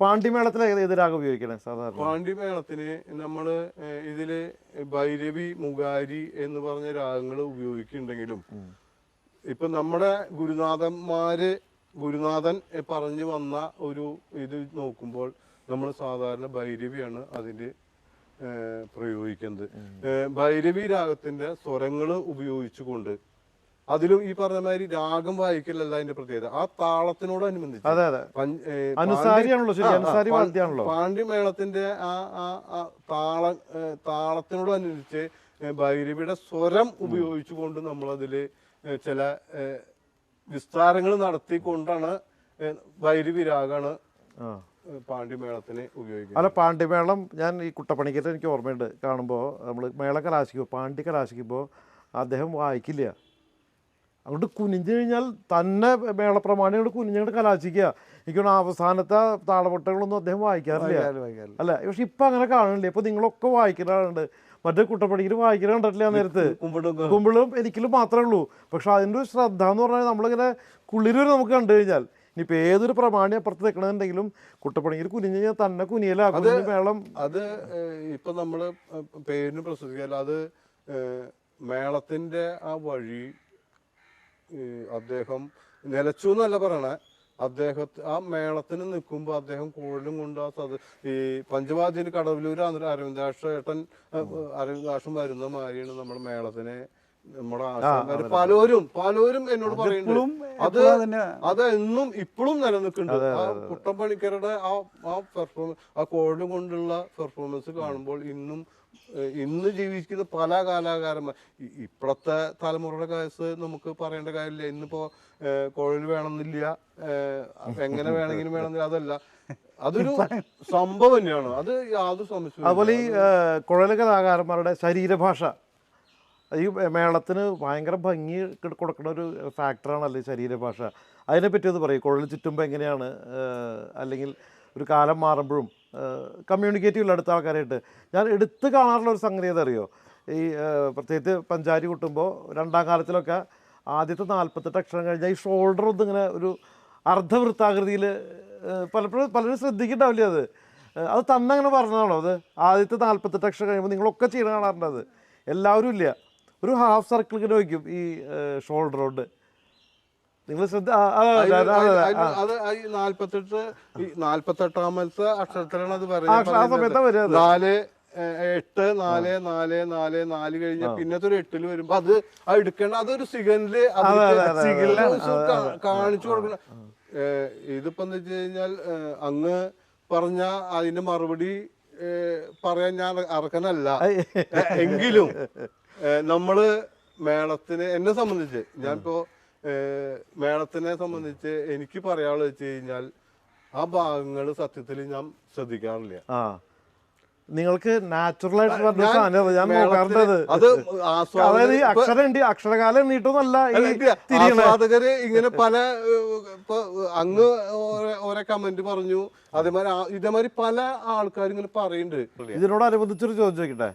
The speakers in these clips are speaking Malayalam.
പാണ്ടിമേളത്തിൽ ഏത് രാഗം ഉപയോഗിക്കണേ സാധാരണ? പാണ്ഡിമേളത്തിന് നമ്മൾ ഏഹ്, ഇതിൽ ഭൈരവി മുഗാരി എന്ന് പറഞ്ഞ രാഗങ്ങൾ ഉപയോഗിക്കുന്നുണ്ടെങ്കിലും ഇപ്പൊ നമ്മുടെ ഗുരുനാഥന്മാര് ഗുരുനാഥൻ പറഞ്ഞു വന്ന ഒരു ഇത് നോക്കുമ്പോൾ നമ്മൾ സാധാരണ ഭൈരവിയാണ് അതിന് പ്രയോഗിക്കുന്നത്. ഭൈരവി രാഗത്തിന്റെ സ്വരങ്ങൾ ഉപയോഗിച്ചുകൊണ്ട് അതിലും ഈ പറഞ്ഞ മാതിരി രാഗം വായിക്കലല്ല അതിന്റെ പ്രത്യേകത. ആ താളത്തിനോടനുബന്ധിച്ച് അതെ അതെ. അനുസാരിയാണല്ലോ ശരി അനുസാരി വാദ്യാണല്ലോ. പാണ്ഡ്യമേളത്തിന്റെ ആ ആ ആ താള താളത്തിനോട് താളത്തിനോടനുസരിച്ച് ഏ, ഭൈരവിയുടെ സ്വരം ഉപയോഗിച്ചുകൊണ്ട് നമ്മൾ അതിൽ ചില വിസ്താരങ്ങൾ നടത്തിക്കൊണ്ടാണ് ഭൈരവി രാഗാണ് പാണ്ഡ്യമേളത്തിന് ഉപയോഗിക്കുന്നത്. അല്ല പാണ്ഡ്യമേളം ഞാൻ ഈ കുട്ടപ്പണിക്കറ്റ് എനിക്ക് ഓർമ്മയുണ്ട്. കാണുമ്പോൾ നമ്മൾ മേള കലാശിക്കുമ്പോൾ പാണ്ഡ്യ കലാശിക്കുമ്പോൾ അദ്ദേഹം വായിക്കില്ല. അങ്ങോട്ട് കുനിഞ്ഞു കഴിഞ്ഞാൽ തന്നെ മേളപ്രമാണി അങ്ങോട്ട് കുനിഞ്ഞങ്ങോട്ട് കലാശിക്കുക. എനിക്ക് അവസാനത്തെ താളപൊട്ടകളൊന്നും അദ്ദേഹം വായിക്കാറില്ല. അല്ല പക്ഷെ ഇപ്പം അങ്ങനെ കാണുന്നില്ല? ഇപ്പം നിങ്ങളൊക്കെ വായിക്കുന്നുണ്ട് മറ്റേ കുട്ടപ്പടിയിൽ വായിക്കുന്ന കണ്ടിട്ടില്ല നേരത്ത്? കുമ്പിളും എനിക്കിലും മാത്രമേ ഉള്ളൂ. പക്ഷെ അതിന്റെ ഒരു ശ്രദ്ധ എന്ന് പറഞ്ഞാൽ നമ്മളിങ്ങനെ കുളിരൂർ നമുക്ക് കണ്ടു കഴിഞ്ഞാൽ ഇനിയിപ്പോൾ ഏതൊരു പ്രമാണി അപ്പുറത്ത് നിൽക്കണമെന്നുണ്ടെങ്കിലും കുട്ടപ്പണിയിൽ കുനിഞ്ഞു കഴിഞ്ഞാൽ തന്നെ കുനിയല മേളം അത് ഇപ്പം നമ്മൾ പേരിന് പ്രസിദ്ധിക്കല്ല അത് മേളത്തിന്റെ മേളത്തിന്റെ ആ വഴി അദ്ദേഹം നിലച്ചു എന്നല്ല പറയണേ. അദ്ദേഹത്തെ ആ മേളത്തിന് നിൽക്കുമ്പോൾ അദ്ദേഹം കൂടുതലും കൊണ്ട് ആ ഈ പഞ്ചവാദ്യന് കടവിലൂരാണ് അരവിന്ദാക്ഷ ഏട്ടൻ അരവിന്ദാക്ഷം വരുന്ന മാതിരിയാണ് നമ്മുടെ മേളത്തിനെ നമ്മുടെ ആശാന്മാര് പലരും പലരും എന്നോട് പറയുന്നുണ്ട്. അത് അത് എന്നും ഇപ്പോഴും നിലനിൽക്കുന്നുണ്ട്. ആ കുട്ടപ്പണിക്കരുടെ ആ ആ പെർഫോമൻസ് ആ കോഴിലും കൊണ്ടുള്ള പെർഫോമൻസ് കാണുമ്പോൾ ഇന്നും ഇന്ന് ജീവിക്കുന്ന പല കലാകാരന്മാർ ഇപ്പോഴത്തെ തലമുറയുടെ കേസ് നമുക്ക് പറയേണ്ട കാര്യമില്ല. ഇന്നിപ്പോ കോഴിൽ വേണമെന്നില്ല എങ്ങനെ വേണമെങ്കിലും വേണമെന്നില്ല അതല്ല. അതൊരു സംഭവം തന്നെയാണ്. അത് യാതൊരു സംശയം അതുപോലെ ഈ ഏഹ്, കുഴൽ കലാകാരന്മാരുടെ ശരീരഭാഷ ഈ മേളത്തിന് ഭയങ്കര ഭംഗി കൊടുക്കുന്ന ഒരു ഫാക്ടറാണല്ലോ ശരീരഭാഷ. അതിനെപ്പറ്റി ഒന്ന് പറയും. കുഴൽ ചുറ്റുമ്പോൾ എങ്ങനെയാണ് അല്ലെങ്കിൽ ഒരു കാലം മാറുമ്പോഴും കമ്മ്യൂണിക്കേറ്റ് ഉള്ള അടുത്ത ആൾക്കാരായിട്ട്. ഞാൻ എടുത്ത് കാണാറുള്ള ഒരു സംഗതി അതറിയോ ഈ പ്രത്യേകിച്ച് പഞ്ചാരി കൂട്ടുമ്പോൾ രണ്ടാം കാലത്തിലൊക്കെ ആദ്യത്തെ നാൽപ്പത്തെട്ട് അക്ഷരം കഴിഞ്ഞാൽ ഈ ഷോൾഡർ ഒന്ന് ഇങ്ങനെ ഒരു അർദ്ധവൃത്താകൃതിയിൽ പലപ്പോഴും പലരും ശ്രദ്ധിക്കണ്ടാവില്ല അത്? അത് തന്നെ അങ്ങനെ പറഞ്ഞതാണോ അത്? ആദ്യത്തെ നാൽപ്പത്തെട്ട് അക്ഷരം കഴിയുമ്പോൾ നിങ്ങളൊക്കെ ചെയ്യണ കാണാറുണ്ട് അത്? എല്ലാവരും ഇല്ല. ഒരു ഹാഫ് സർക്കിൾ ഇങ്ങനെ വയ്ക്കും ഈ ഷോൾഡർ കൊണ്ട്. നിങ്ങൾ ശ്രദ്ധ അതെ, ഈ നാല്പത്തെട്ട് ഈ നാല്പത്തെട്ടാമത്തെ അക്ഷരത്തിലാണ് അത് വരിക നാല് എട്ട് നാല് നാല് നാല് നാല് കഴിഞ്ഞ പിന്നത്തെ ഒരു എട്ടിൽ വരുമ്പോ അത് ആ എടുക്കേണ്ട അതൊരു സിഗനിൽ കാണിച്ചു കൊടുക്കണം. ഇതിപ്പോ എന്താ വെച്ച് കഴിഞ്ഞാൽ അങ്ങ് പറഞ്ഞ അതിന്റെ മറുപടി പറയാൻ ഞാൻ അറക്കനല്ല എങ്കിലും നമ്മൾ മേളത്തിന് എന്നെ സംബന്ധിച്ച് ഞാനിപ്പോ ഇപ്പോ മേളത്തിനെ സംബന്ധിച്ച് എനിക്ക് പറയാനുള്ളത് വെച്ച് കഴിഞ്ഞാൽ ആ ഭാഗങ്ങൾ സത്യത്തിൽ ഞാൻ ശ്രദ്ധിക്കാറില്ല. നിങ്ങൾക്ക് നാച്ചുറൽ ആയിട്ട് പറഞ്ഞ സാധനം ഞാൻ മേളത്തിന് നോക്കാറുണ്ട് അത് അത് അതായത് ഈ ആസ്വാദകർ ഇപ്പൊ- അക്ഷരം ഉണ്ട് അക്ഷരകാലം അല്ല, ആസ്വാദകര് ഇങ്ങനെ പല അങ്ങ് ഓരോ- കമന്റ് പറഞ്ഞു അതേമാതിരി ഇതേമാതിരി പല ആൾക്കാരും ഇങ്ങനെ പറയുന്നുണ്ട്. ഇതിനോടനുബന്ധിച്ചൊരു ചോദ്യം ചോദിക്കട്ടെ?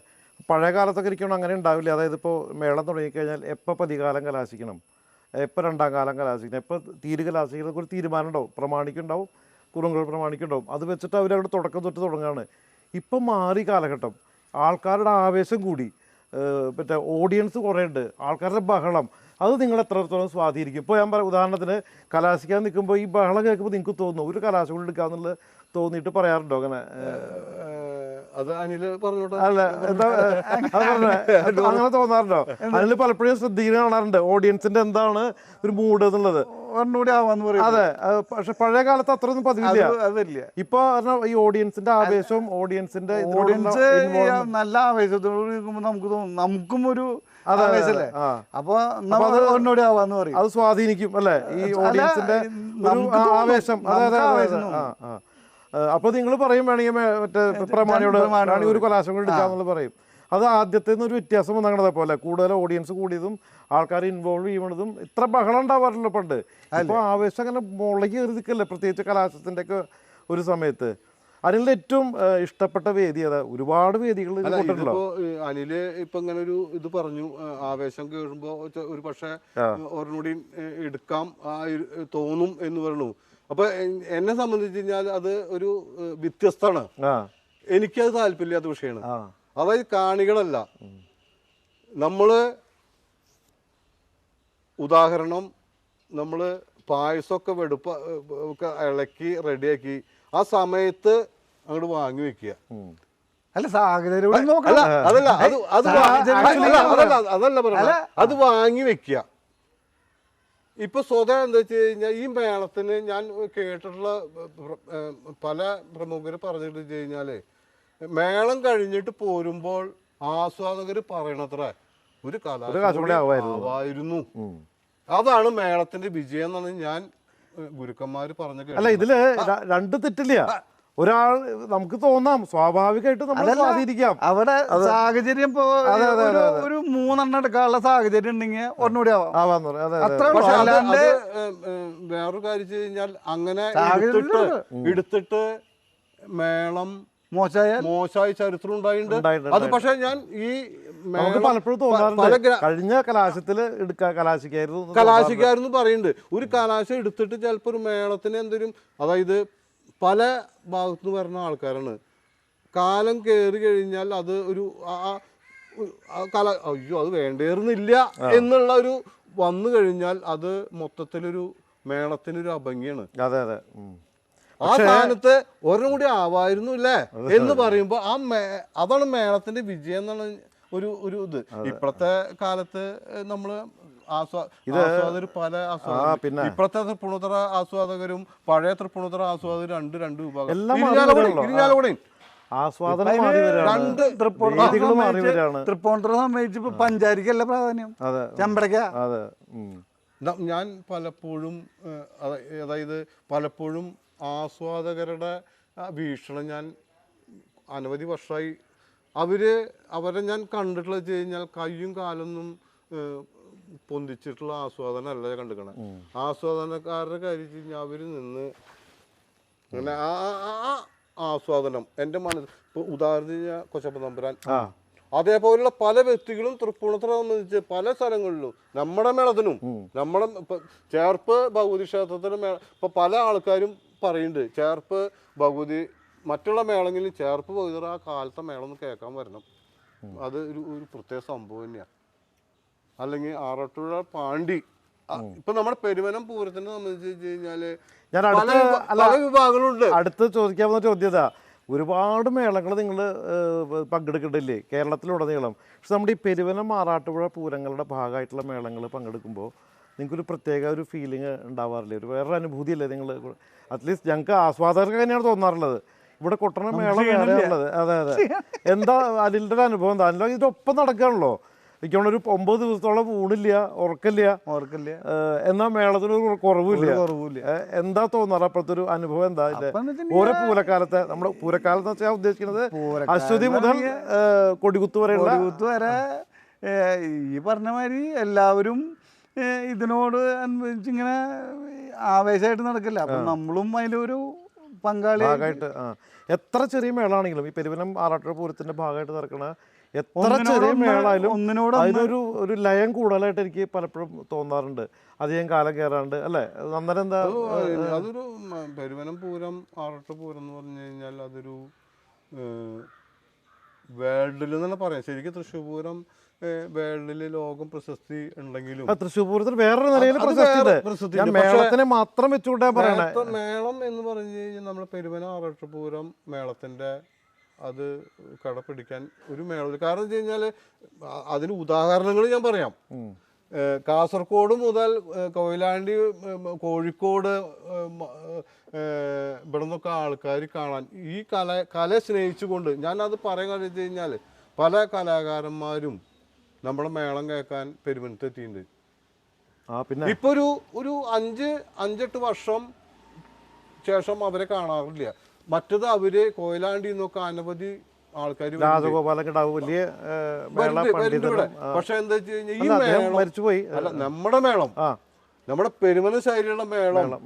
പഴയ കാലത്തൊക്കെ ഇരിക്കണം അങ്ങനെ ഉണ്ടാവില്ല. അതായത് ഇപ്പോൾ മേളം തുടങ്ങിക്കഴിഞ്ഞാൽ എപ്പോൾ പതികാലം കലാശിക്കണം? എപ്പോൾ രണ്ടാം കാലം കലാശിക്കണം? എപ്പോൾ തീര് കലാശിക്കണം ഒരു തീരുമാനം ഉണ്ടാവും. പ്രമാണിക്കുണ്ടാവും കുറുങ്കൾ പ്രമാണിക്കുണ്ടാവും അത് വെച്ചിട്ട് അവരവിടെ തുടക്കം തൊട്ട് തുടങ്ങുകയാണ്. ഇപ്പം മാറി കാലഘട്ടം. ആൾക്കാരുടെ ആവേശം കൂടി. മറ്റേ ഓഡിയൻസ് കുറേ ഉണ്ട്. ആൾക്കാരുടെ ബഹളം. അത് നിങ്ങൾ എത്രത്തോളം സ്വാധീനിക്കും? ഇപ്പോൾ ഞാൻ പറയാം ഉദാഹരണത്തിന് കലാശിക്കാൻ നിൽക്കുമ്പോൾ ഈ ബഹളം കേൾക്കുമ്പോൾ നിങ്ങൾക്ക് തോന്നുന്നു ഒരു കലാശം കൂടി എടുക്കാമെന്നുള്ളത് തോന്നിയിട്ട് പറയാറുണ്ടോ അങ്ങനെ? അത് അനിൽ പറഞ്ഞോട്ടെ? അല്ല എന്താ അങ്ങനെ തോന്നാറുണ്ടോ? അനിൽ പലപ്പോഴും ശ്രദ്ധിക്കുന്ന കാണാറുണ്ട്. ഓഡിയൻസിന്റെ എന്താണ് ഒരു മൂഡ് എന്നുള്ളത്. ഒന്നുകൂടി ആവാന്ന് പറയും അതെ പക്ഷെ പഴയ കാലത്ത് അത്രയൊന്നും പതിവില്ല. അതില്ല. ഇപ്പൊ ഈ ഓഡിയൻസിന്റെ ആവേശവും ഓഡിയൻസിന്റെ ഓഡിയൻസ് നല്ല ആവേശത്തോട് നമുക്ക് തോന്നും നമുക്കും ഒരു ആവേശല്ലേ. അപ്പൊ ഒന്നുകൂടി ആവാന്ന് പറയും. അത് സ്വാധീനിക്കും അല്ലെ? ഈ ഓഡിയൻസിന്റെ ആവേശം. അതെ അതെ ആവേശം അപ്പൊ നിങ്ങൾ പറയും വേണമെങ്കിൽ മറ്റേ പ്രമാണിയോട് ഒരു കലാശം കൂടി പറയും. അത് ആദ്യത്തെ ഒരു വ്യത്യാസം വന്നങ്ങണതെ പോലെ. കൂടുതൽ ഓഡിയൻസ് കൂടിയതും ആൾക്കാർ ഇൻവോൾവ് ചെയ്യുന്നതും ഇത്ര ബഹളം ഉണ്ടാവാറില്ല പണ്ട് ഇപ്പോൾ ആവേശം അങ്ങനെ മുളകി കയറി നിൽക്കല്ലേ പ്രത്യേകിച്ച് കലാശത്തിന്റെ ഒക്കെ ഒരു സമയത്ത്. അനിൽ ഏറ്റവും ഇഷ്ടപ്പെട്ട വേദി അതാ ഒരുപാട് വേദികൾ അനിൽ ഇപ്പൊ ഇങ്ങനെ ഒരു ഇത് പറഞ്ഞു ആവേശം കേറുമ്പോ ഒരു പക്ഷെ ഒരെണ്ണൂടി എടുക്കാം ആ തോന്നും എന്ന് പറഞ്ഞു. അപ്പൊ എന്നെ സംബന്ധിച്ച് കഴിഞ്ഞാൽ അത് ഒരു വ്യത്യസ്തമാണ്. എനിക്കത് താല്പര്യമില്ലാത്ത വിഷയമാണ്. അതായത് കാണികളല്ല. നമ്മൾ ഉദാഹരണം നമ്മൾ പായസമൊക്കെ വെടുപ്പ ഒക്കെ ഇളക്കി റെഡിയാക്കി ആ സമയത്ത് അങ്ങോട്ട് വാങ്ങി വെക്കുക. അല്ല സാഹചര്യം അതല്ല അത് അതല്ല അതല്ല അത് വാങ്ങി വെക്കുക. ഇപ്പൊ സ്വതം എന്താ വെച്ച് കഴിഞ്ഞാൽ ഈ മേളത്തിന് ഞാൻ കേട്ടിട്ടുള്ള പല പ്രമുഖർ പറഞ്ഞിട്ട് വെച്ച് കഴിഞ്ഞാൽ മേളം കഴിഞ്ഞിട്ട് പോരുമ്പോൾ ആസ്വാദകർ പറയണത്ര ഒരു കലാ കാശ് കൂടി ആവായിരുന്നു. അതാണ് മേളത്തിന്റെ വിജയം എന്നാണ് ഞാൻ ഗുരുക്കന്മാര് പറഞ്ഞു അല്ല ഇതിൽ രണ്ട് തെറ്റില്ല. ഒരാൾ നമുക്ക് തോന്നാം സ്വാഭാവികമായിട്ട് നമ്മൾ. സ്വാധീനിക്കാം. അവിടെ സാഹചര്യം ഒരു- മൂന്നെണ്ണം എടുക്കാനുള്ള സാഹചര്യം ഉണ്ടെങ്കിൽ ഒന്നുകൂടി ആവാം. വേറൊരു കാര്യം വെച്ച് കഴിഞ്ഞാൽ അങ്ങനെ എടുത്തിട്ട് എടുത്തിട്ട് മേളം മോശമായ മോശമായ ചരിത്രം ഉണ്ടായിട്ടുണ്ട്. ഉണ്ടായിട്ടുണ്ട്, അത് പക്ഷെ ഞാൻ ഈ നമുക്ക് പലപ്പോഴും തോന്നാറുണ്ട്. കഴിഞ്ഞ കലാശത്തിൽ എടുക്ക കലാശിക്കായിരുന്നു കലാശിക്കായിരുന്നു പറയുന്നുണ്ട്. ഒരു കലാശം എടുത്തിട്ട് ചിലപ്പോൾ ഒരു മേളത്തിന് എന്തെങ്കിലും അതായത് പല ഭാഗത്തു നിന്ന് വരുന്ന ആൾക്കാരാണ്. കാലം കയറി കഴിഞ്ഞാൽ അത് ഒരു കല അയ്യോ അത് വേണ്ടേറുന്നില്ല എന്നുള്ള ഒരു വന്നു കഴിഞ്ഞാൽ അത് മൊത്തത്തിലൊരു മേളത്തിനൊരു അഭംഗിയാണ്. അതെ അതെ. ആ സ്ഥാനത്ത് ഒരെണ്ണം കൂടി ആവായിരുന്നു അല്ലേ? എന്ന് പറയുമ്പോ ആ മേ അതാണ് മേളത്തിന്റെ വിജയം എന്നാണ് ഒരു ഒരു ഇത്. ഇപ്പോഴത്തെ കാലത്ത് നമ്മൾ ആസ്വാദകർ പല ആസ്വാദകർ പിന്നെ. ഇപ്പോഴത്തെ തൃപ്പുണിത്തറ ആസ്വാദകരും പഴയ തൃപ്പുണിത്തറ ആസ്വാദകരും രണ്ട് രണ്ട് വിഭാഗം. വരികയാണ് തൃപ്പൂണിത്തുറ സംബന്ധിച്ച് ഇപ്പൊ പഞ്ചാരിക്കല്ല പ്രാധാന്യം? അതെ. ചെമ്പടക്ക? അതെ. ഞാൻ പലപ്പോഴും അതായത് പലപ്പോഴും ആസ്വാദകരുടെ ഭീഷണം വീക്ഷണം ഞാൻ അനവധി വർഷമായി അവർ അവരെ ഞാൻ കണ്ടിട്ടുള്ള വെച്ച് കഴിഞ്ഞാൽ കയ്യും കാലൊന്നും പൊന്തിച്ചിട്ടുള്ള ആസ്വാദനമല്ല അല്ല കണ്ടുക്കണേ ആസ്വാദനക്കാരുടെ കാര്യം കഴിഞ്ഞാൽ അവർ നിന്ന് അങ്ങനെ ആ ആസ്വാദനം എന്റെ മനസ്സ് ഇപ്പോൾ ഉദാഹരണത്തിന് കൊച്ചപ്പ തമ്പുരാൻ. ആ. അതേപോലുള്ള പല വ്യക്തികളും തൃപ്പൂണിത്തുറ സംബന്ധിച്ച് പല സ്ഥലങ്ങളിലും നമ്മുടെ മേളത്തിനും നമ്മുടെ ചേർപ്പ് ഭഗവതി ക്ഷേത്രത്തിലെ മേള ഇപ്പൊ പല ആൾക്കാരും പറയുന്നുണ്ട് ചേർപ്പ് ഭഗവതി മറ്റുള്ള മേളങ്ങളിൽ ചേർപ്പ് ഭഗവതി ആ കാലത്തെ മേളം ഒന്ന് കേൾക്കാൻ വരണം. അത് ഒരു ഒരു പ്രത്യേക സംഭവം തന്നെയാണ് അല്ലെങ്കിൽ ആറട്ടുഴ പാണ്ടി. ഇപ്പൊ നമ്മുടെ പെരുവനം പൂരത്തിനെ സംബന്ധിച്ച് കഴിഞ്ഞാൽ ഞാൻ അടുത്ത പല വിഭാഗങ്ങളുണ്ട്. അടുത്ത് ചോദിക്കാൻ പോകുന്ന ചോദ്യത ഒരുപാട് മേളങ്ങൾ നിങ്ങൾ പങ്കെടുക്കുന്നില്ലേ കേരളത്തിലുടനീളം. പക്ഷെ നമ്മുടെ ഈ പെരുവനം മാറാട്ടുപുഴ പൂരങ്ങളുടെ ഭാഗമായിട്ടുള്ള മേളങ്ങൾ പങ്കെടുക്കുമ്പോൾ നിങ്ങൾക്കൊരു പ്രത്യേക ഒരു ഫീലിംഗ് ഉണ്ടാവാറില്ലേ? ഒരു വേറൊരു അനുഭൂതിയല്ലേ നിങ്ങൾ അറ്റ്ലീസ്റ്റ് ഞങ്ങൾക്ക് ആസ്വാദകർക്ക് തന്നെയാണ് തോന്നാറുള്ളത്. ഇവിടെ കൊട്ടണ മേള അതെ അതെ. എന്താ അനിലിന്റെ ഒരു അനുഭവം എന്താ? അനിൽ ഇതൊപ്പം നടക്കുകയാണല്ലോ എനിക്കാണ് ഒരു ഒമ്പത് ദിവസത്തോളം ഊണില്ല ഉറക്കില്ല ഉറക്കില്ല എന്നാ മേളത്തിന് ഒരു കുറവില്ല ഒരു കുറവുമില്ല. എന്താ തോന്നാറ് അപ്പോഴത്തെ ഒരു അനുഭവം എന്താ ഓരോ പൂരക്കാലത്തെ നമ്മുടെ പൂരക്കാലത്ത് വെച്ചാൽ ഞാൻ ഉദ്ദേശിക്കുന്നത് അശ്വതി മുതൽ കൊടികുത്ത് വരെ കൊടികുത്ത് വരെ ഈ പറഞ്ഞ മാതിരി എല്ലാവരും ഇതിനോട് ഇങ്ങനെ ആവേശമായിട്ട് നടക്കില്ല. അപ്പൊ നമ്മളും അതിലൊരു പങ്കാളി ഭാഗമായിട്ട് എത്ര ചെറിയ മേളാണെങ്കിലും ഈ പെരുവനം ആറാട്ടുപുരത്തിന്റെ ഭാഗമായിട്ട് നടക്കണ എത്ര ചെറിയ മേളായാലും ഒന്നിനോട് അതിനൊരു ഒരു ലയം കൂടുതലായിട്ട് എനിക്ക് പലപ്പോഴും തോന്നാറുണ്ട്. അധികം കാലം കയറാണ്ട് അല്ലേ? അന്നേരം എന്താ അതൊരു പെരുവനം പൂരം ആറട്ട് പൂരം എന്ന് പറഞ്ഞു കഴിഞ്ഞാൽ അതൊരു വേൾഡിൽ തന്നെ പറയാം. ശരിക്കും തൃശ്ശൂർ പൂരം വേൾഡിൽ ലോകം പ്രശസ്തി ഉണ്ടെങ്കിലും തൃശ്ശൂർ പൂരത്തിന് വേറൊരു നിലയിൽ പ്രശസ്തി. മേളത്തിനെ മാത്രം വെച്ചുകൊണ്ടാ പറയണേ. മേളം എന്ന് പറഞ്ഞു കഴിഞ്ഞാൽ നമ്മുടെ പെരുവന ആറട്ട് പൂരം മേളത്തിന്റെ അത് കടപിടിക്കാൻ ഒരു മേള കാരണം വെച്ച് കഴിഞ്ഞാൽ അതിന് ഉദാഹരണങ്ങൾ ഞാൻ പറയാം. കാസർഗോഡ് മുതൽ കൊയിലാണ്ടി കോഴിക്കോട് ഇവിടെ നിന്നൊക്കെ ആൾക്കാർ കാണാൻ ഈ കല കല സ്നേഹിച്ചുകൊണ്ട് ഞാൻ അത് പറയാൻ കാര്യം വെച്ച് കഴിഞ്ഞാൽ പല കലാകാരന്മാരും നമ്മുടെ മേളം കേൾക്കാൻ പെരുമനത്തെത്തിയിട്ടുണ്ട് പിന്നെ? ഇപ്പൊ ഒരു ഒരു അഞ്ച് അഞ്ചെട്ട് വർഷം ശേഷം അവരെ കാണാറില്ല. മറ്റത് അവർ കോയിലാണ്ടി നിന്നൊക്കെ അനവധി ആൾക്കാർ വലിയ പക്ഷെ എന്താ വെച്ച് കഴിഞ്ഞാൽ ഈ മേളം മരിച്ചുപോയി അല്ല നമ്മുടെ മേളം. നമ്മുടെ പെരുമന ശൈലിയുള്ള മേളം.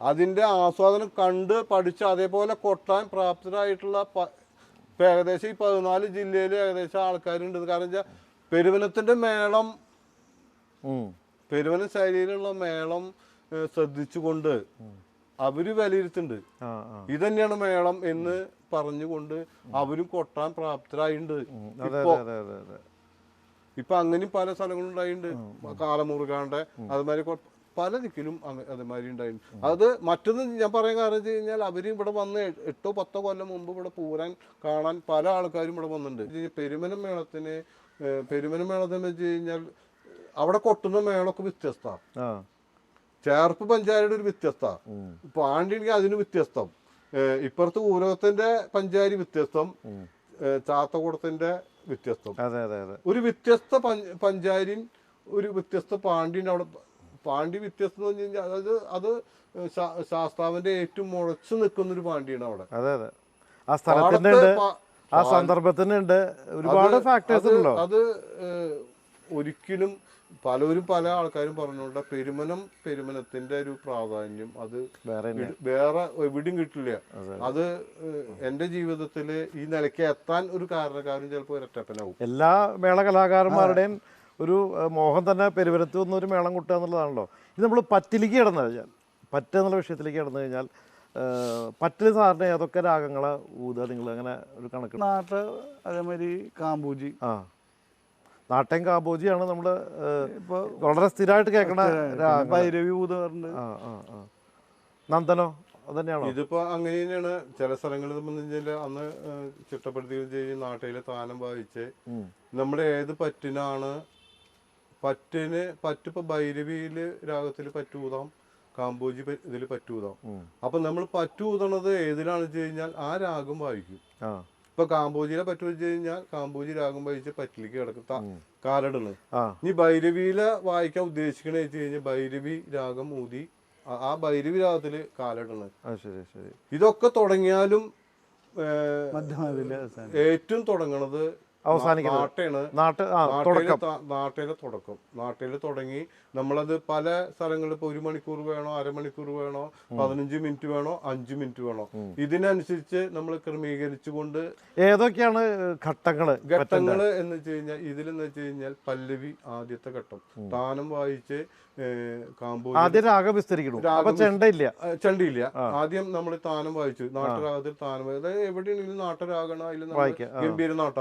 അതിന്റെ ആസ്വാദനം കണ്ട് പഠിച്ച് അതേപോലെ കൊട്ടാൻ പ്രാപ്തരായിട്ടുള്ള ഏകദേശം ഈ പതിനാല് ജില്ലയിൽ ഏകദേശം ആൾക്കാരുണ്ട്. കാരണം വെച്ചാൽ പെരുവനത്തിന്റെ മേളം. പെരുവന ശൈലിയിലുള്ള മേളം ശ്രദ്ധിച്ചുകൊണ്ട് അവർ വിലയിരുത്തുന്നുണ്ട്. ആ ആ. ഇത് തന്നെയാണ് മേളം എന്ന് പറഞ്ഞുകൊണ്ട് അവരും കൊട്ടാൻ പ്രാപ്തരായിട്ടുണ്ട് ഇപ്പൊ അങ്ങനെയും പല സ്ഥലങ്ങളും ഉണ്ടായിട്ടുണ്ട് കാലമുറുകാണ്ട് അതുമാതിരി പല ദിക്കിലും അതുമാതിരി ഉണ്ടായിട്ടുണ്ട് അത് മറ്റൊന്ന് ഞാൻ പറയാൻ കാരണം വെച്ച് കഴിഞ്ഞാൽ അവർ ഇവിടെ വന്ന് എട്ടോ പത്തോ കൊല്ലം മുമ്പ് ഇവിടെ പൂരാൻ കാണാൻ പല ആൾക്കാരും ഇവിടെ വന്നിട്ടുണ്ട് പെരുമനം മേളത്തിന് പെരുമനം മേളത്തിന് വെച്ച് കഴിഞ്ഞാൽ അവിടെ കൊട്ടുന്ന മേളൊക്കെ വ്യത്യസ്തമാണ് ആ. ചേർപ്പ് പഞ്ചാരിയുടെ ഒരു വ്യത്യസ്ത. ഇപ്പൊ പാണ്ടിയെങ്കിൽ അതിന് വ്യത്യസ്തം. ഇപ്പുറത്ത് ഊരകത്തിന്റെ പഞ്ചാരി വ്യത്യസ്തം. ചാത്തകൂടത്തിന്റെ വ്യത്യസ്തം. ഒരു വ്യത്യസ്ത പഞ്ചാരി പഞ്ചാരിൻ ഒരു വ്യത്യസ്ത പാണ്ഡ്യൻ അവിടെ പാണ്ഡ്യ വ്യത്യസ്തം എന്ന് പറഞ്ഞു കഴിഞ്ഞാൽ അത് അത് ശാസ്താവിന്റെ ഏറ്റവും മുളച്ചു നിൽക്കുന്ന ഒരു പാണ്ഡ്യാണ് അവിടെ. അതെ അതെ. ആ സ്ഥലത്തിന്റെ ആ സന്ദർഭത്തിനുണ്ട് ഒരുപാട് ഫാക്ടേഴ്സ് അത് ഒരിക്കലും പലരും പല ആൾക്കാരും പറഞ്ഞുകൊണ്ട് പെരുമനം പെരുമനത്തിന്റെ ഒരു പ്രാധാന്യം അത് വേറെ എവിടെയും കിട്ടില്ല. അത്. എന്റെ ജീവിതത്തിൽ ഈ നിലയ്ക്ക് എത്താൻ ഒരു കാരണക്കാരും ചിലപ്പോൾ ഒരറ്റപ്പനാവും. എല്ലാ മേള കലാകാരന്മാരുടെയും ഒരു മോഹം തന്നെ പെരുവരത്ത് വന്നൊരു മേളം കൂട്ടുക എന്നുള്ളതാണല്ലോ. ഇത് നമ്മൾ പറ്റിലേക്ക് കിടന്നു കഴിഞ്ഞാൽ പറ്റ് എന്നുള്ള വിഷയത്തിലേക്ക് കിടന്നു കഴിഞ്ഞാൽ പറ്റിൽ സാറിന് ഏതൊക്കെ രാഗങ്ങളെ ഊതുക? നിങ്ങൾ അങ്ങനെ ഒരു കണക്ക് നാട്ട് അതേമാതിരി കാമ്പൂജി. ആ. നാട്ടൻ കാബോജിയാണ് നമ്മൾ ഇപ്പൊ വളരെ സ്ഥിരമായിട്ട് കേൾക്കണ നന്ദനോ അതന്നെയാണോ? ഇതിപ്പോ അങ്ങനെ തന്നെയാണ്. ചില സ്ഥലങ്ങളിൽ സംബന്ധിച്ചാൽ അന്ന് ചിട്ടപ്പെടുത്തുകയും ചെയ്ത് നാട്ടിലെ താനം വായിച്ച് നമ്മുടെ ഏത് പറ്റിനാണ് പറ്റിന് പറ്റിപ്പോ ഭൈരവിയിൽ രാഗത്തിൽ പറ്റൂതാം കാമ്പോജി ഇതിൽ പറ്റൂതാം. അപ്പൊ നമ്മൾ പറ്റൂതണത് ഏതിലാണെന്ന് വെച്ച് കഴിഞ്ഞാൽ ആ രാഗം വായിക്കും. ആ. ഇപ്പൊ കാമ്പോജിയിലെ പറ്റു വെച്ച് കഴിഞ്ഞാൽ കാമ്പോജി രാഗം വായിച്ച് പറ്റിലേക്ക് കിടക്കും. കാലടണ് ആ. ഇനി ഭൈരവിയിലെ വായിക്കാൻ ഉദ്ദേശിക്കണ വെച്ച് കഴിഞ്ഞാൽ ഭൈരവി രാഗം ഊതി ആ- ഭൈരവി രാഗത്തിൽ കാലടണ് അത് ശരി ശരി. ഇതൊക്കെ തുടങ്ങിയാലും ഏറ്റവും തുടങ്ങണത് അവസാനിക്കുന്നത്. നാട്ട് ആ നാട്ടിലെ തുടക്കം. നാട്ടിലെ തുടക്കം. നാട്ടിൽ തുടങ്ങി നമ്മളത് പല സ്ഥലങ്ങളിൽ ഇപ്പൊ ഒരു മണിക്കൂർ വേണോ അരമണിക്കൂർ വേണോ പതിനഞ്ച് മിനിറ്റ് വേണോ അഞ്ചു മിനിറ്റ് വേണോ. ഇതിനനുസരിച്ച് നമ്മൾ ക്രമീകരിച്ചുകൊണ്ട് ഏതൊക്കെയാണ് ഘട്ടങ്ങൾ ഘട്ടങ്ങൾ എന്ന് വെച്ച് കഴിഞ്ഞാൽ ഇതിലെന്ന് വെച്ച് കഴിഞ്ഞാൽ പല്ലവി ആദ്യത്തെ ഘട്ടം. താനം വായിച്ച് ഏഹ്, കാമ്പോ ആദ്യം രാഗം വിസ്തരിക്കണം? അപ്പൊ ചെണ്ടയില്ല. ചെണ്ടയില്ല. ആദ്യം നമ്മൾ താനം വായിച്ചു. നാട്ടരാഗത്തിൽ താനം വായി- അതായത് എവിടെയാണെങ്കിലും നാട്ടുരാഗണ അതിൽ. ഗംഭീര നാട്ട.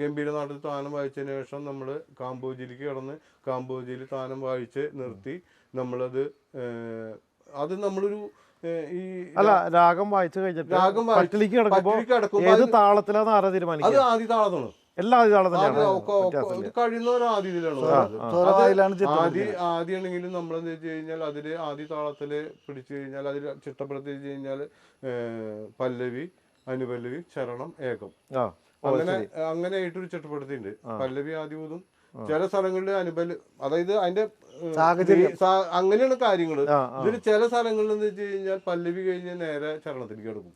ഗംഭീര നാട്ടിൽ താനം വായിച്ചതിന് ശേഷം നമ്മൾ കാമ്പോജിയിലേക്ക് കടന്ന് കാമ്പോജിയിൽ താനം വായിച്ച് നിർത്തി നമ്മളത് അത് നമ്മളൊരു ഈ അല്ല രാഗം വായിച്ചു കഴിഞ്ഞിട്ട് രാഗം വായിച്ച് കിടക്കുമ്പോൾ കിടക്കുമ്പോ ഏത് അത് താളത്തിലാന്ന് ആരാ അത് തീരുമാനിക്കുക ആദ്യ താളത്താണ് എല്ലാ തന്നെയാണ് ആദ്യ ആദ്യമാണെങ്കിലും നമ്മളെന്ന് വെച്ച് കഴിഞ്ഞാൽ അതിൽ ആദ്യ താളത്തിൽ പിടിച്ചു കഴിഞ്ഞാൽ അതിൽ ചിട്ടപ്പെടുത്തി വെച്ച് കഴിഞ്ഞാൽ പല്ലവി അനുപല്ലവി ചരണം ഏകം. ആ അങ്ങനെ. അങ്ങനെ ആയിട്ടൊരു ചിട്ടപ്പെടുത്തിയിട്ടുണ്ട്. പല്ലവി ആദ്യവും ചില സ്ഥലങ്ങളിൽ അനുബൽ അതായത് അതിന്റെ സാഹചര്യം. അങ്ങനെയാണ് കാര്യങ്ങൾ. ഇതിൽ ചില സ്ഥലങ്ങളിൽ എന്ന് വെച്ച് കഴിഞ്ഞാൽ പല്ലവി കഴിഞ്ഞ് നേരെ ചരണത്തിലേക്ക് എടുക്കും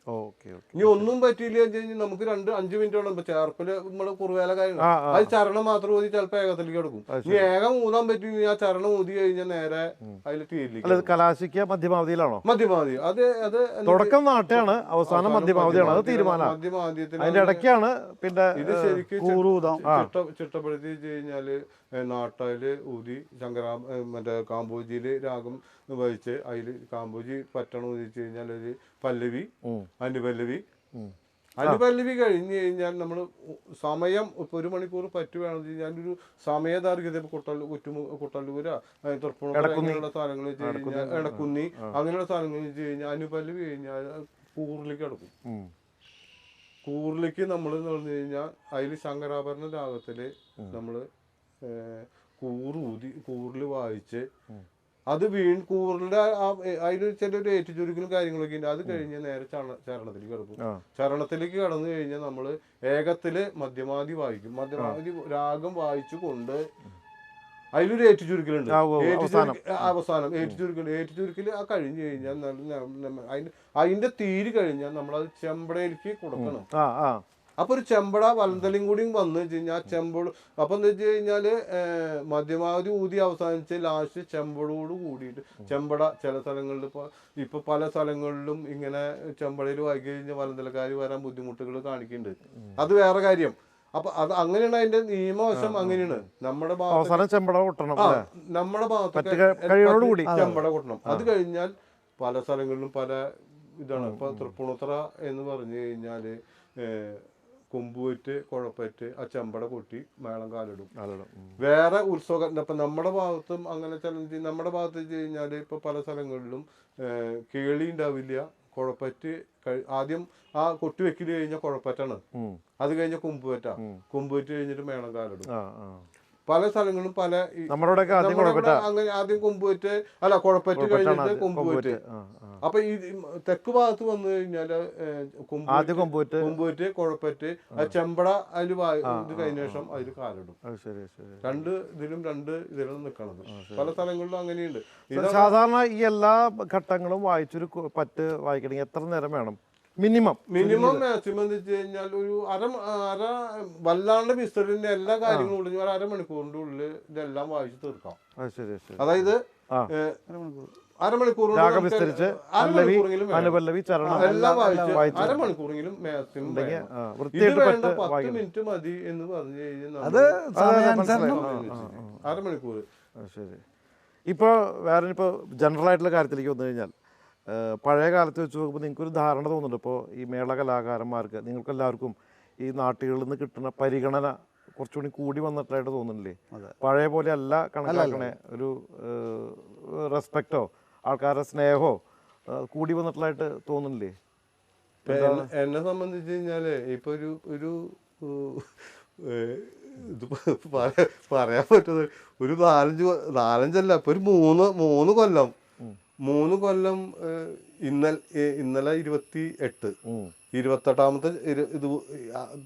ഇനി ഒന്നും പറ്റിയില്ല എന്ന് കഴിഞ്ഞാൽ നമുക്ക് രണ്ട് അഞ്ചു മിനിറ്റ് വേണം ഇപ്പൊ ചേർപ്പിൽ നമ്മൾ കുറുവേല കാര്യങ്ങൾ. അത് ചരണം മാത്രം ഊതി ചിലപ്പോ ഏകത്തിലേക്ക് എടുക്കും ഇനി ഏകം ഊതാൻ പറ്റില്ല ആ ചരണം ഊതി കഴിഞ്ഞാൽ നേരെ അതിൽ തീരില്ല തീരിലേക്ക് കലാശിക്ക മധ്യമാവധിയിലാണോ? മധ്യമാവധി. അത് അത് തുടക്കം നാട്ടാണ് അവസാനം മധ്യമാവധിയാണ്. അത് തീരുമാനമാണ്. മധ്യമാദ്യത്തിൽ അതിന്റെ ഇടയ്ക്കാണ് പിന്നെ ഇത് ശരിക്കും ചിട്ടപ്പെടുത്തി കഴിഞ്ഞാൽ നാട്ടാൽ ഊതി ശങ്കരാ മറ്റേ കാമ്പോജിയിൽ രാഗം വഹിച്ച് അതിൽ കാമ്പോജി പറ്റണം എന്ന് വെച്ച് കഴിഞ്ഞാൽ ഒരു പല്ലവി. അനുപല്ലവി. അനുപല്ലവി കഴിഞ്ഞ് കഴിഞ്ഞാൽ നമ്മൾ സമയം ഇപ്പൊ ഒരു മണിക്കൂർ പറ്റുകയാണെന്ന് വെച്ച് കഴിഞ്ഞാൽ ഒരു സമയദാർഘ്യത കുട്ടൽ കുറ്റുമു കുട്ടല്ലൂര തുറപ്പുണ അങ്ങനെയുള്ള സ്ഥലങ്ങൾ വെച്ച് കഴിഞ്ഞാൽ എടക്കുന്നി. അങ്ങനെയുള്ള സ്ഥലങ്ങൾ വെച്ച് കഴിഞ്ഞാൽ അനുപല്ലവി കഴിഞ്ഞാൽ കൂറിലേക്ക് കിടക്കും ഉം. കൂറിലേക്ക് നമ്മൾ എന്ന് പറഞ്ഞു കഴിഞ്ഞാൽ അതിൽ ശങ്കരാഭരണ രാഗത്തിൽ നമ്മൾ ഏഹ്, കൂറ് ഊതി കൂറിൽ വായിച്ച് അത് വീൺ കൂറിന്റെ അതിന് ചെറിയൊരു ഏറ്റുചുരുക്കലും കാര്യങ്ങളൊക്കെ ഉണ്ട്. അത് കഴിഞ്ഞ് നേരെ ചരണ ചരണത്തിലേക്ക് കിടക്കും. ചരണത്തിലേക്ക് കടന്നു കഴിഞ്ഞാൽ നമ്മൾ ഏകത്തിൽ മധ്യമാതി വായിക്കും. മധ്യമാതി രാഗം വായിച്ചു കൊണ്ട് അതിലൊരു ഏറ്റുചുരുക്കലുണ്ട് അവസാനം. ഏറ്റുചുരുക്കൽ ഏറ്റുചുരുക്കൽ ആ കഴിഞ്ഞു കഴിഞ്ഞാൽ അതിന്റെ തീര് കഴിഞ്ഞാൽ നമ്മൾ അത് ചെമ്പടയിലേക്ക് കൊടുക്കണം. ആ ആ അപ്പൊ ഒരു ചെമ്പട വലന്തലും കൂടി വന്നു വെച്ച് കഴിഞ്ഞാൽ ആ ചെമ്പട് അപ്പൊ എന്താ വെച്ച് കഴിഞ്ഞാൽ മധ്യമാവധി ഊതി അവസാനിച്ച് ലാസ്റ്റ് ചെമ്പടോട് കൂടിയിട്ട് ചെമ്പട ചില സ്ഥലങ്ങളിൽ ഇപ്പൊ ഇപ്പൊ പല സ്ഥലങ്ങളിലും ഇങ്ങനെ ചെമ്പടയിൽ വായിക്കി കഴിഞ്ഞാൽ വലന്തലക്കാർ വരാൻ ബുദ്ധിമുട്ടുകൾ കാണിക്കുന്നുണ്ട് അത് വേറെ കാര്യം. അപ്പൊ അത് അങ്ങനെയാണ് അതിന്റെ നിയമവശം അങ്ങനെയാണ്. നമ്മുടെ ഭാഗത്ത് അവസാനം ചെമ്പട കൊട്ടണം നമ്മുടെ ഭാഗത്ത്. ചെമ്പട കൊട്ടണം. അത് കഴിഞ്ഞാൽ പല സ്ഥലങ്ങളിലും പല ഇതാണ്. ഇപ്പൊ തൃപ്പൂണിത്തറ എന്ന് പറഞ്ഞു കഴിഞ്ഞാൽ ഏഹ്, കൊമ്പുവറ്റ് കുഴപ്പറ്റ് ആ ചെമ്പട കൊട്ടി മേളം കാലിടും. വേറെ ഉത്സവം ഇപ്പൊ നമ്മുടെ ഭാഗത്തും അങ്ങനെ ചലഞ്ച് നമ്മുടെ ഭാഗത്ത് വെച്ച് കഴിഞ്ഞാൽ ഇപ്പൊ പല സ്ഥലങ്ങളിലും കേളി ഉണ്ടാവില്ല കുഴപ്പറ്റ് ആദ്യം ആ കൊട്ടി വെക്കൽ കഴിഞ്ഞാൽ കുഴപ്പറ്റാണ്. അത് കഴിഞ്ഞ കൊമ്പുവറ്റ. കൊമ്പുവറ്റ് കഴിഞ്ഞിട്ട് മേളം കാലിടും. പല സ്ഥലങ്ങളും പല നമ്മുടെ അങ്ങനെ ആദ്യം കൊമ്പുവറ്റ് അല്ല കുഴപ്പറ്റ് കഴിഞ്ഞിട്ട് കൊമ്പുവറ്റ് അപ്പൊ ഈ തെക്ക് ഭാഗത്ത് വന്നു കഴിഞ്ഞാൽ കൊമ്പുവറ്റ് കൊമ്പുവറ്റ് കുഴപ്പറ്റ് ചെമ്പട അതിൽ ഇത് കഴിഞ്ഞ ശേഷം അതിൽ കാലിടും. രണ്ട് ഇതിലും രണ്ട് ഇതിലും നിൽക്കണത് പല സ്ഥലങ്ങളിലും അങ്ങനെയുണ്ട്. സാധാരണ ഈ എല്ലാ ഘട്ടങ്ങളും വായിച്ചൊരു പറ്റ് വായിക്കണമെങ്കിൽ എത്ര നേരം വേണം? മിനിമം. മിനിമം മാക്സിമം എന്ന് വെച്ച് കഴിഞ്ഞാൽ ഒരു അര അര വല്ലാണ്ട് മിസ്റ്ററിന്റെ എല്ലാ കാര്യങ്ങളും ഉള്ളിൽ ഒരു അരമണിക്കൂറിന്റെ ഉള്ളിൽ ഇതെല്ലാം വായിച്ചു തീർക്കാം. അതായത് അരമണിക്കൂറെങ്കിലും അരമണിക്കൂറെങ്കിലും മാക്സിമം വേണ്ട പത്ത് മിനിറ്റ് മതി എന്ന് പറഞ്ഞു കഴിഞ്ഞാൽ അരമണിക്കൂർ ശരി. ഇപ്പോൾ വേറെ ഇപ്പോൾ ജനറൽ ആയിട്ടുള്ള കാര്യത്തിലേക്ക് വന്നു കഴിഞ്ഞാൽ പഴയ കാലത്ത് വെച്ച് നോക്കുമ്പോൾ നിങ്ങൾക്കൊരു ധാരണ തോന്നുന്നുണ്ട്. ഇപ്പോൾ ഈ മേള കലാകാരന്മാർക്ക് നിങ്ങൾക്കെല്ലാവർക്കും ഈ നാട്ടുകളിൽ നിന്ന് കിട്ടുന്ന പരിഗണന കുറച്ചുകൂടി കൂടി വന്നിട്ടായിട്ട് തോന്നുന്നില്ലേ? പഴയ പോലെ അല്ല കണക്കാക്കണേ. ഒരു റെസ്പെക്റ്റോ ആൾക്കാരുടെ സ്നേഹമോ കൂടി വന്നിട്ടുള്ളതായിട്ട് തോന്നുന്നില്ലേ? എന്നെ- സംബന്ധിച്ച് കഴിഞ്ഞാൽ ഇപ്പൊ ഒരു ഒരു ഇത് പറയാൻ പറ്റുന്നത് ഒരു നാലഞ്ച് നാലഞ്ചല്ല ഇപ്പൊ ഒരു മൂന്ന് മൂന്ന് കൊല്ലം. മൂന്ന് കൊല്ലം ഇന്നലെ ഇന്നലെ ഇരുപത്തി എട്ട്. ഇരുപത്തെട്ടാമത്തെ ഇത്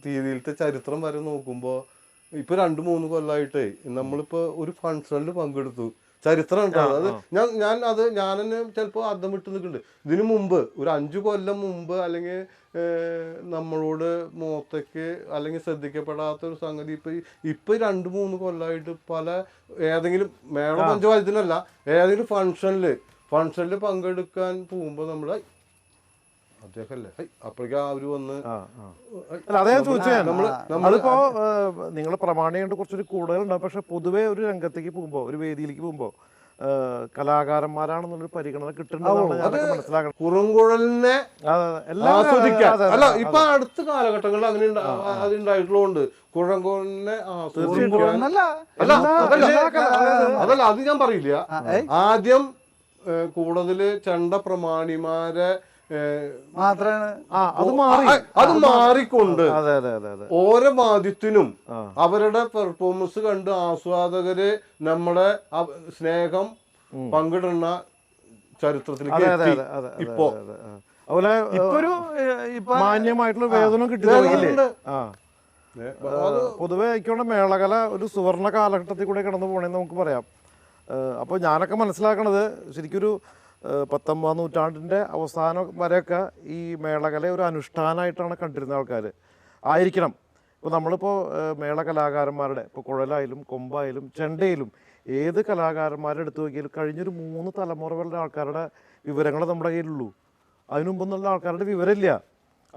തീയതിയിലത്തെ ചരിത്രം വരെ നോക്കുമ്പോൾ ഇപ്പൊ രണ്ട് മൂന്ന് കൊല്ലമായിട്ടേ നമ്മളിപ്പോ ഒരു ഫങ്ഷനിൽ പങ്കെടുത്തു. ചരിത്രം ഉണ്ടാവും അത് ഞാൻ ഞാൻ അത് ഞാൻ തന്നെ ചിലപ്പോൾ അർത്ഥം വിട്ട് നിൽക്കുന്നുണ്ട് ഇതിനു മുമ്പ് ഒരു അഞ്ചു കൊല്ലം മുമ്പ് അല്ലെങ്കിൽ നമ്മളോട് മുഖത്തേക്ക് അല്ലെങ്കിൽ ശ്രദ്ധിക്കപ്പെടാത്ത ഒരു സംഗതി ഇപ്പൊ ഇപ്പൊ രണ്ടു മൂന്ന് കൊല്ലമായിട്ട് പല ഏതെങ്കിലും മേള പഞ്ചവായത്തിനല്ല ഏതെങ്കിലും ഫംഗ്ഷനിൽ ഫംഗ്ഷനിൽ പങ്കെടുക്കാൻ പോകുമ്പോൾ നമ്മൾ അതിപ്പോ നിങ്ങൾ പ്രമാണിയുണ്ട് കുറച്ചൊരു കൂടുതലുണ്ടാവും. പക്ഷെ പൊതുവെ ഒരു രംഗത്തേക്ക് പോകുമ്പോ ഒരു വേദിയിലേക്ക് പോകുമ്പോ കലാകാരന്മാരാണെന്നുള്ളൊരു പരിഗണന കിട്ടുന്നുണ്ടെന്നാണ് ഞാനൊക്കെ മനസ്സിലാക്കണം കുറുങ്കുഴലിനെ അല്ല ഇപ്പൊ അടുത്ത കാലഘട്ടങ്ങളിൽ അങ്ങനെ അതുണ്ടായിട്ടുള്ളതുകൊണ്ട് കല- അതല്ല അത് ഞാൻ പറയില്ല. ആദ്യം ഏഹ്, കൂടുതൽ ചണ്ട പ്രമാണിമാരെ മാത്രമാണ് അത് മാറി. അത് മാറിക്കൊണ്ട് ഓരോ വാദ്യത്തിനും അവരുടെ പെർഫോമൻസ് കണ്ട് ആസ്വാദകര് നമ്മുടെ സ്നേഹം പങ്കിടുന്ന ചരിത്രത്തിലേക്ക് ഇപ്പോ. അതുപോലെ മാന്യമായിട്ടുള്ള വേതനം പൊതുവെ എനിക്കൊണ്ട് മേളകല ഒരു സുവർണ കാലഘട്ടത്തിൽ കൂടെ കടന്നു പോകണമെന്ന് നമുക്ക് പറയാം. അപ്പോൾ ഞാനൊക്കെ മനസ്സിലാക്കണത് ശരിക്കൊരു പത്തൊമ്പതാം നൂറ്റാണ്ടിന്റെ അവസാനം വരെയൊക്കെ ഈ മേളകല ഒരു അനുഷ്ഠാനമായിട്ടാണ് കണ്ടിരുന്ന ആൾക്കാർ ആയിരിക്കണം. ഇപ്പോൾ നമ്മളിപ്പോൾ മേള കലാകാരന്മാരുടെ ഇപ്പോൾ കുഴലായാലും കൊമ്പായാലും ചെണ്ടയിലും ഏത് കലാകാരന്മാരെ എടുത്തു നോക്കിയാലും കഴിഞ്ഞൊരു മൂന്ന് തലമുറകളുടെ ആൾക്കാരുടെ വിവരങ്ങൾ നമ്മുടെ കയ്യിലുള്ളൂ. അതിനു മുമ്പൊന്നുള്ള ആൾക്കാരുടെ വിവരമില്ല.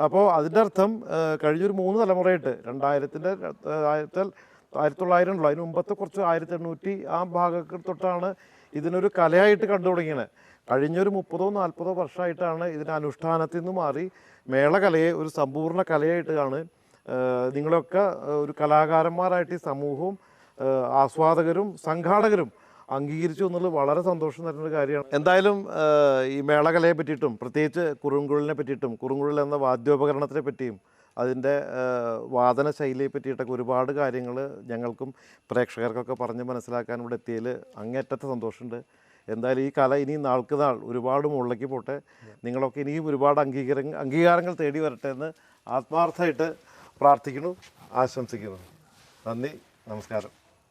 അപ്പോൾ അതിന്റെ അർത്ഥം കഴിഞ്ഞൊരു മൂന്ന് തലമുറയായിട്ട് രണ്ടായിരത്തിന്റെ ആയിരത്തി തൊള്ളായിരം ഉള്ളൂ അതിന് മുമ്പത്തെ കുറച്ച് ആയിരത്തി എണ്ണൂറ്റി ആ ഭാഗത്ത് തൊട്ടാണ് ഇതിനൊരു കലയായിട്ട് കണ്ടു തുടങ്ങിയത് കഴിഞ്ഞൊരു മുപ്പതോ നാൽപ്പതോ വർഷമായിട്ടാണ് ഇതിന് അനുഷ്ഠാനത്തിൽ നിന്ന് മാറി മേളകലയെ ഒരു സമ്പൂർണ കലയായിട്ടാണ് നിങ്ങളൊക്കെ ഒരു കലാകാരന്മാരായിട്ട് ഈ സമൂഹവും ആസ്വാദകരും സംഘാടകരും അംഗീകരിച്ചു എന്നുള്ളത് വളരെ സന്തോഷം തരുന്നൊരു കാര്യമാണ് എന്തായാലും ഈ മേളകലയെ പറ്റിയിട്ടും പ്രത്യേകിച്ച് കുറുങ്കുഴലിനെ പറ്റിയിട്ടും കുറുങ്കുഴൽ എന്ന വാദ്യോപകരണത്തിനെ പറ്റിയും അതിന്റെ വാദന ശൈലിയെ പറ്റിയിട്ടൊക്കെ ഒരുപാട് കാര്യങ്ങൾ ഞങ്ങൾക്കും പ്രേക്ഷകർക്കൊക്കെ പറഞ്ഞ് മനസ്സിലാക്കാൻ ഇവിടെ എത്തിയതിൽ അങ്ങേറ്റത്തെ സന്തോഷമുണ്ട്. എന്തായാലും ഈ കല ഇനി നാൾക്ക് നാൾ ഒരുപാട് മുകളിലേക്ക് പോട്ടെ. നിങ്ങളൊക്കെ ഇനിയും ഒരുപാട് അംഗീകാര അംഗീകാരങ്ങൾ തേടി വരട്ടെ എന്ന് ആത്മാർത്ഥമായിട്ട് പ്രാർത്ഥിക്കുന്നു ആശംസിക്കുന്നു. നന്ദി നമസ്കാരം.